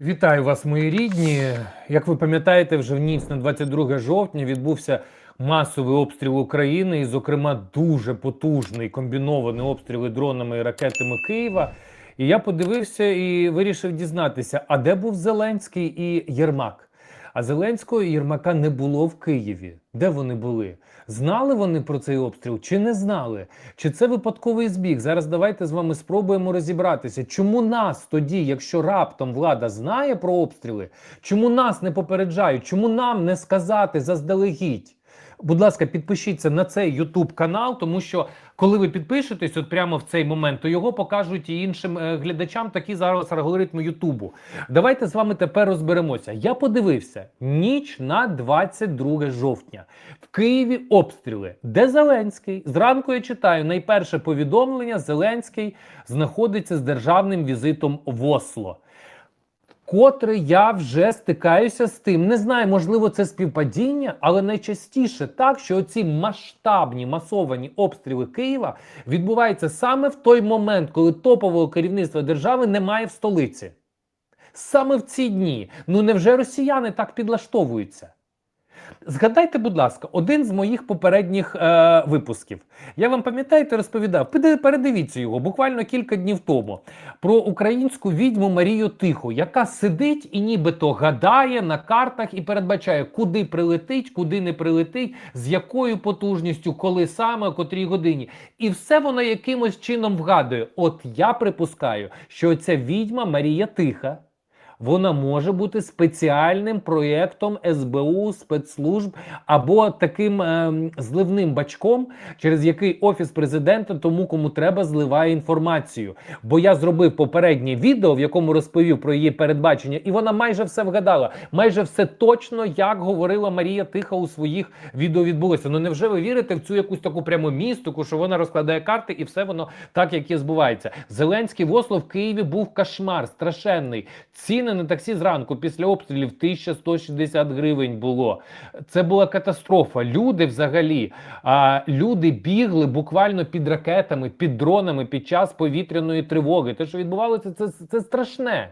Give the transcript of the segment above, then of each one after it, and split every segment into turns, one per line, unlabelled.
Вітаю вас, мої рідні. Як ви пам'ятаєте, вже в ніч на 22 жовтня відбувся масовий обстріл України, і, зокрема, дуже потужний комбінований обстріли дронами і ракетами Києва. І я подивився і вирішив дізнатися, а де був Зеленський і Єрмак? А Зеленського і Єрмака не було в Києві. Де вони були? Знали вони про цей обстріл чи не знали? Чи це випадковий збіг? Зараз давайте з вами спробуємо розібратися. Чому нас тоді, якщо раптом влада знає про обстріли, чому нас не попереджають? Чому нам не сказати заздалегідь? Будь ласка, підпишіться на цей YouTube канал, тому що коли ви підпишетесь, от прямо в цей момент, то його покажуть і іншим е, глядачам, такі зараз алгоритми Ютубу. Давайте з вами тепер розберемося. Я подивився ніч на 22 жовтня. В Києві обстріли. Де Зеленський? Зранку я читаю найперше повідомлення: Зеленський знаходиться з державним візитом в Осло. Котре я вже стикаюся з тим. Не знаю, можливо, це співпадіння, але найчастіше так, що ці масштабні масовані обстріли Києва відбуваються саме в той момент, коли топового керівництва держави немає в столиці. Саме в ці дні. Ну невже росіяни так підлаштовуються? Згадайте, будь ласка, один з моїх попередніх е, випусків. Я вам пам'ятаєте, розповідав, передивіться його буквально кілька днів тому про українську відьму Марію Тиху, яка сидить і нібито гадає на картах і передбачає, куди прилетить, куди не прилетить, з якою потужністю, коли саме, о котрій годині. І все вона якимось чином вгадує. От я припускаю, що ця відьма Марія Тиха. Вона може бути спеціальним проєктом СБУ, спецслужб або таким ем, зливним бачком, через який офіс президента тому, кому треба, зливає інформацію. Бо я зробив попереднє відео, в якому розповів про її передбачення, і вона майже все вгадала, майже все точно, як говорила Марія Тиха у своїх відео відбулося. Ну невже ви вірите в цю якусь таку прямо містику, що вона розкладає карти і все воно так, як і збувається? Зеленський в Осло в Києві був кошмар, страшенний. Ціни на таксі зранку після обстрілів 1160 гривень було. Це була катастрофа. Люди взагалі, а, люди бігли буквально під ракетами, під дронами під час повітряної тривоги. Те, що відбувалося, це, це страшне.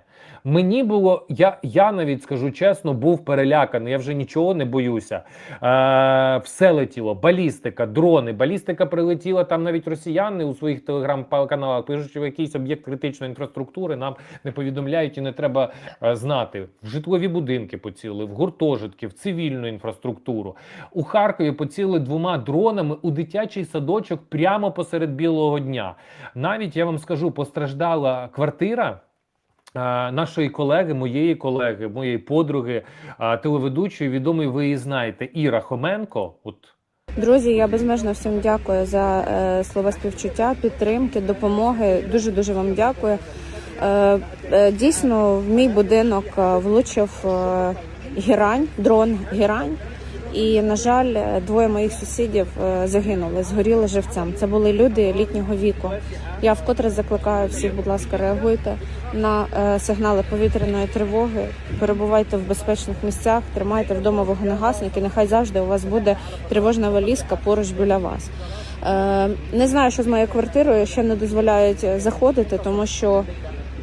Мені було, я, я навіть скажу чесно, був переляканий. Я вже нічого не боюся. Е, все летіло, балістика, дрони. Балістика прилетіла там навіть росіяни у своїх телеграм-каналах пишуть, що якийсь об'єкт критичної інфраструктури нам не повідомляють і не треба е, знати. В житлові будинки поцілили, в гуртожитки, в цивільну інфраструктуру. У Харкові поцілили двома дронами у дитячий садочок прямо посеред білого дня. Навіть я вам скажу, постраждала квартира. Е, Нашої колеги, моєї колеги, моєї подруги, е, телеведучої, відомої, ви її знаєте, Іра Хоменко. От
Друзі, я безмежно всім дякую за е, слова співчуття, підтримки, допомоги. Дуже дуже вам дякую. Е, е, дійсно, в мій будинок е, влучив е, гірань, дрон гірань. І, на жаль, двоє моїх сусідів е, загинули, згоріли живцем. Це були люди літнього віку. Я вкотре закликаю всіх, будь ласка, реагуйте на е, сигнали повітряної тривоги. Перебувайте в безпечних місцях, тримайте вдома вогнегасники. Нехай завжди у вас буде тривожна валізка поруч біля вас. Е, не знаю, що з моєю квартирою ще не дозволяють заходити, тому що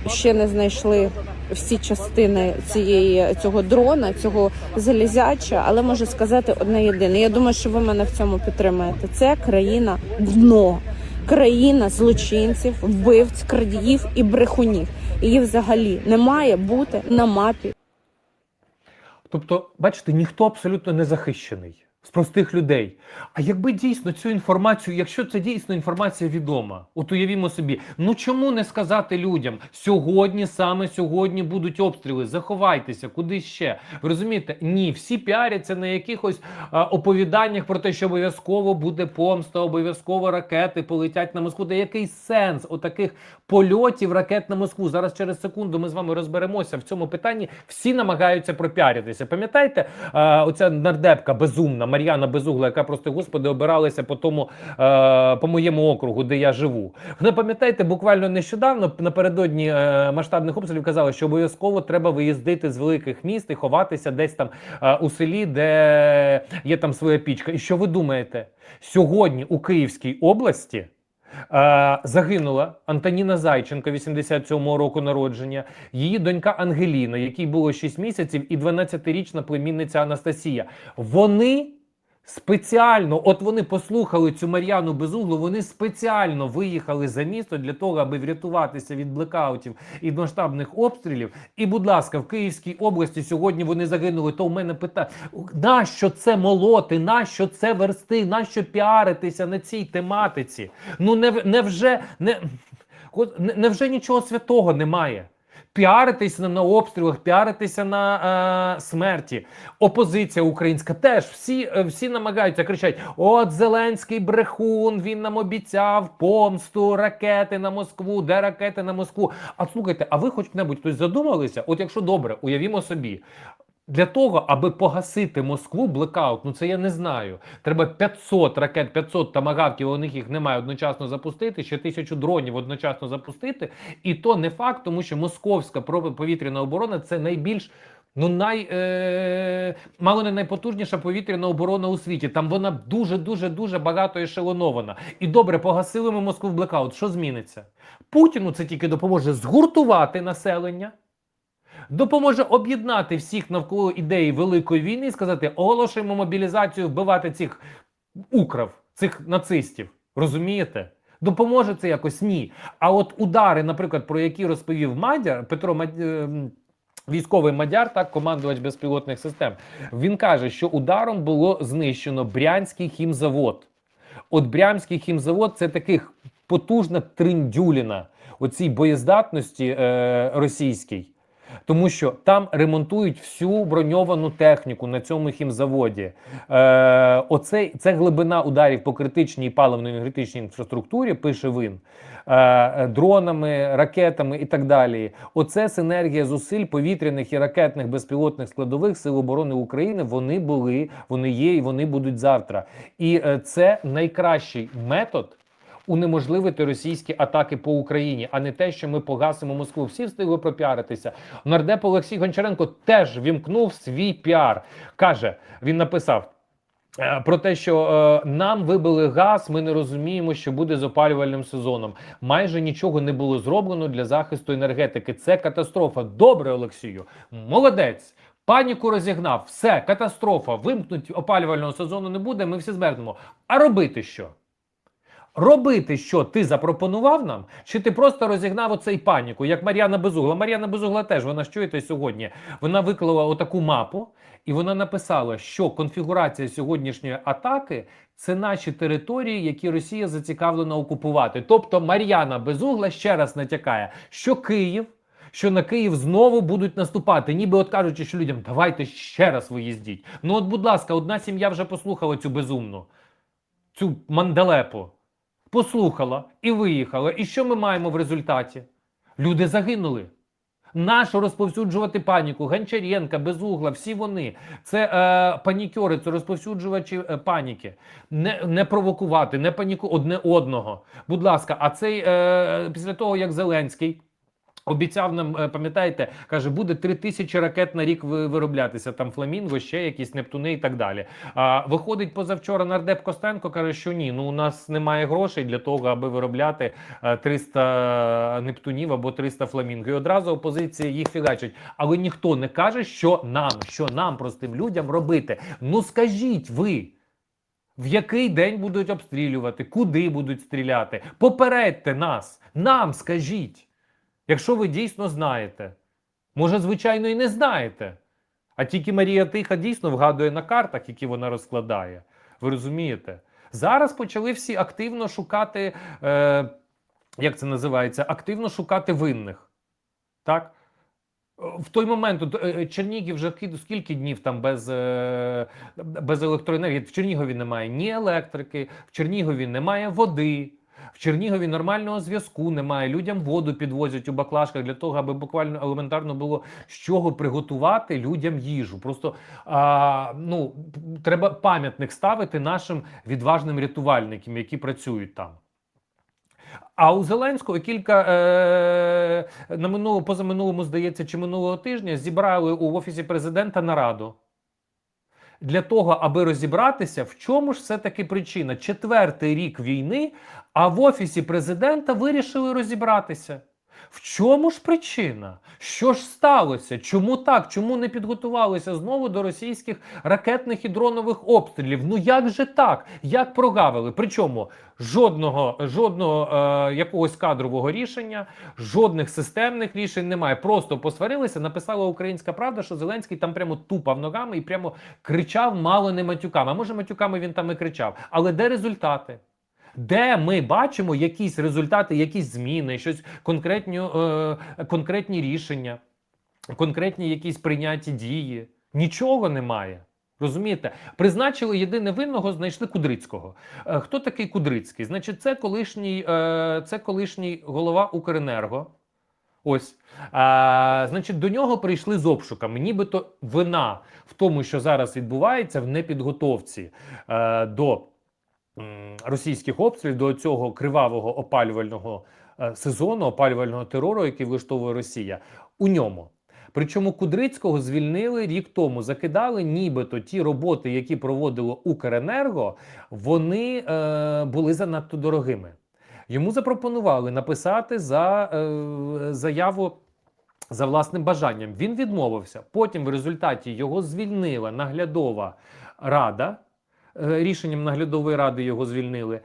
ще не знайшли всі частини цієї цього дрона, цього залізяча, але можу сказати одне єдине. Я думаю, що ви мене в цьому підтримаєте. Це країна дно, країна злочинців, вбивць, крадіїв і брехунів. Її взагалі не має бути на мапі.
Тобто, бачите, ніхто абсолютно не захищений з простих людей. А якби дійсно цю інформацію, якщо це дійсно інформація відома, от уявімо собі, ну чому не сказати людям сьогодні, саме сьогодні будуть обстріли, заховайтеся, куди ще? Ви розумієте? Ні, всі піаряться на якихось а, оповіданнях про те, що обов'язково буде помста, обов'язково ракети полетять на Москву. Та який сенс отаких польотів ракет на Москву? Зараз через секунду ми з вами розберемося в цьому питанні. Всі намагаються пропіаритися. Пам'ятаєте, оця нардепка безумна Мар'яна Безугла, яка просто господи обиралася по тому е, по моєму округу, де я живу. Вона пам'ятаєте, буквально нещодавно напередодні е, масштабних обстрілів казала, що обов'язково треба виїздити з великих міст і ховатися десь там е, у селі, де є там своя пічка. І що ви думаєте? Сьогодні у Київській області загинула Антоніна Зайченко, 87-го року народження, її донька Ангеліна, якій було 6 місяців, і 12-річна племінниця Анастасія. Вони спеціально, от вони послухали цю Мар'яну Безуглу, вони спеціально виїхали за місто для того, аби врятуватися від блекаутів і масштабних обстрілів. І, будь ласка, в Київській області сьогодні вони загинули. То в мене питання: нащо це молоти, нащо це версти, нащо піаритися на цій тематиці? Ну не, невже не, невже нічого святого немає? Піаритися на обстрілах, піаритися на е, смерті. Опозиція українська теж всі, е, всі намагаються кричать: От Зеленський брехун, він нам обіцяв помсту, ракети на Москву, де ракети на Москву. А слухайте, а ви хоч-небудь хтось задумалися? От якщо добре, уявімо собі. Для того, аби погасити Москву, блекаут, ну це я не знаю. Треба 500 ракет, 500 тамагавків, у них їх немає одночасно запустити, ще тисячу дронів одночасно запустити. І то не факт, тому що московська повітряна оборона це найбільш. Ну, най, е, мало не найпотужніша повітряна оборона у світі. Там вона дуже, дуже, дуже багато ешелонована. І добре, погасили ми Москву в блекаут. Що зміниться? Путіну це тільки допоможе згуртувати населення допоможе об'єднати всіх навколо ідеї великої війни і сказати: оголошуємо мобілізацію, вбивати цих украв, цих нацистів. Розумієте? Допоможе це якось ні. А от удари, наприклад, про які розповів Мадяр Петро Мад... е, Військовий мадяр, так, командувач безпілотних систем, він каже, що ударом було знищено Брянський хімзавод. От Брянський хімзавод це таких потужна триндюліна оцій боєздатності е, російській. Тому що там ремонтують всю броньовану техніку на цьому хімзаводі. Е, оце, це глибина ударів по критичній паливно-енергетичній інфраструктурі, пише він, е, дронами, ракетами і так далі. Оце синергія зусиль повітряних і ракетних безпілотних складових Сил оборони України. Вони були, вони є і вони будуть завтра. І е, це найкращий метод унеможливити російські атаки по Україні, а не те, що ми погасимо Москву. Всі встигли пропіаритися. Нардеп Олексій Гончаренко теж вімкнув свій піар. каже, він написав. е, Про те, що е, нам вибили газ, ми не розуміємо, що буде з опалювальним сезоном. Майже нічого не було зроблено для захисту енергетики. Це катастрофа. Добре, Олексію, молодець. Паніку розігнав. Все, катастрофа. Вимкнуть опалювального сезону не буде. Ми всі змерзнемо. А робити що? Робити, що ти запропонував нам, чи ти просто розігнав оцей паніку, як Мар'яна Безугла. Мар'яна Безугла теж вона ж чуєте сьогодні. Вона виклала отаку мапу, і вона написала, що конфігурація сьогоднішньої атаки це наші території, які Росія зацікавлена окупувати. Тобто Мар'яна Безугла ще раз натякає, що Київ. Що на Київ знову будуть наступати, ніби от кажучи, що людям давайте ще раз виїздіть. Ну, от, будь ласка, одна сім'я вже послухала цю безумну, цю манделепу послухала і виїхала. І що ми маємо в результаті? Люди загинули. Нащо розповсюджувати паніку? Гончаренка, Безугла, всі вони. Це е, панікери, це розповсюджувачі е, паніки. Не, не провокувати, не паніку одне одного. Будь ласка, а цей е, після того, як Зеленський. Обіцяв нам, е, пам'ятаєте, каже, буде три тисячі ракет на рік вироблятися. Там фламінго, ще якісь Нептуни і так далі. А виходить позавчора нардеп Костенко каже, що ні, ну у нас немає грошей для того, аби виробляти е, 300 Нептунів або 300 фламінго. І одразу опозиція їх фігачить. Але ніхто не каже, що нам, що нам, простим людям робити. Ну скажіть ви. В який день будуть обстрілювати, куди будуть стріляти? Попередьте нас, нам скажіть. Якщо ви дійсно знаєте, може, звичайно, і не знаєте. А тільки Марія Тиха дійсно вгадує на картах, які вона розкладає. Ви розумієте? Зараз почали всі активно шукати, е, як це називається, активно шукати винних. Так? В той момент е, Чернігів вже ки- скільки днів там без, е, без електроенергії. В Чернігові немає ні електрики, в Чернігові немає води. В Чернігові нормального зв'язку немає. Людям воду підвозять у баклажках для того, аби буквально елементарно було з чого приготувати людям їжу. Просто а, ну, треба пам'ятник ставити нашим відважним рятувальникам, які працюють там. А у Зеленського кілька е, на минуло, позаминулому, здається, чи минулого тижня зібрали у офісі президента нараду. Для того, аби розібратися, в чому ж все таки причина. Четвертий рік війни, а в офісі президента вирішили розібратися. В чому ж причина? Що ж сталося? Чому так? Чому не підготувалися знову до російських ракетних і дронових обстрілів? Ну як же так? Як прогавили? Причому жодного, жодного е, якогось кадрового рішення, жодних системних рішень немає. Просто посварилися, написала Українська Правда, що Зеленський там прямо тупав ногами і прямо кричав мало не матюками. А може матюками він там і кричав. Але де результати? Де ми бачимо якісь результати, якісь зміни, щось конкретні, е, конкретні рішення, конкретні якісь прийняті дії? Нічого немає. Розумієте, призначили єдине винного, знайшли Кудрицького. Е, Хто такий Кудрицький? Значить, це колишній, е, це колишній голова Укренерго. Ось. А, значить, до нього прийшли з обшуками. Нібито вина в тому, що зараз відбувається в непідготовці е, до російських обстрілів, до цього кривавого опалювального е, сезону, опалювального терору, який влаштовує Росія, у ньому. Причому Кудрицького звільнили рік тому. Закидали, нібито ті роботи, які проводило Укренерго, вони е, були занадто дорогими. Йому запропонували написати за е, заяву за власним бажанням. Він відмовився. Потім, в результаті, його звільнила наглядова рада. Е, Рішенням наглядової ради його звільнили.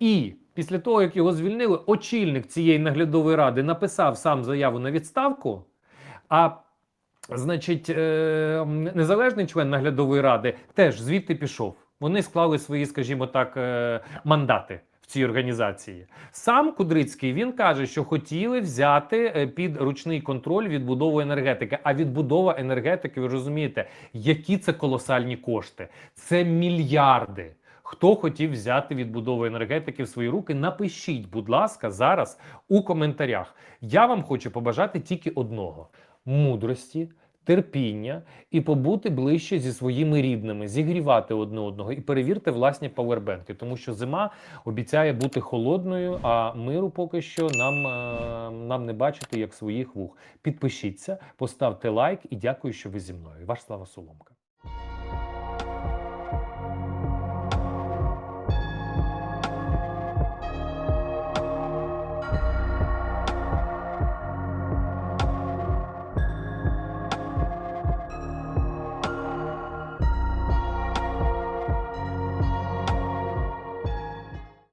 І після того, як його звільнили, очільник цієї наглядової ради написав сам заяву на відставку. А значить, е, незалежний член наглядової ради теж звідти пішов. Вони склали свої, скажімо так, е, мандати цій організації. Сам Кудрицький він каже, що хотіли взяти е, під ручний контроль відбудову енергетики. А відбудова енергетики, ви розумієте, які це колосальні кошти? Це мільярди. Хто хотів взяти відбудову енергетики в свої руки? Напишіть, будь ласка, зараз у коментарях. Я вам хочу побажати тільки одного: мудрості, терпіння і побути ближче зі своїми рідними, зігрівати одне одного і перевірте власні павербенки, тому що зима обіцяє бути холодною, а миру поки що нам, е, нам не бачити як своїх вух. Підпишіться, поставте лайк і дякую, що ви зі мною. Ваш Слава Соломка.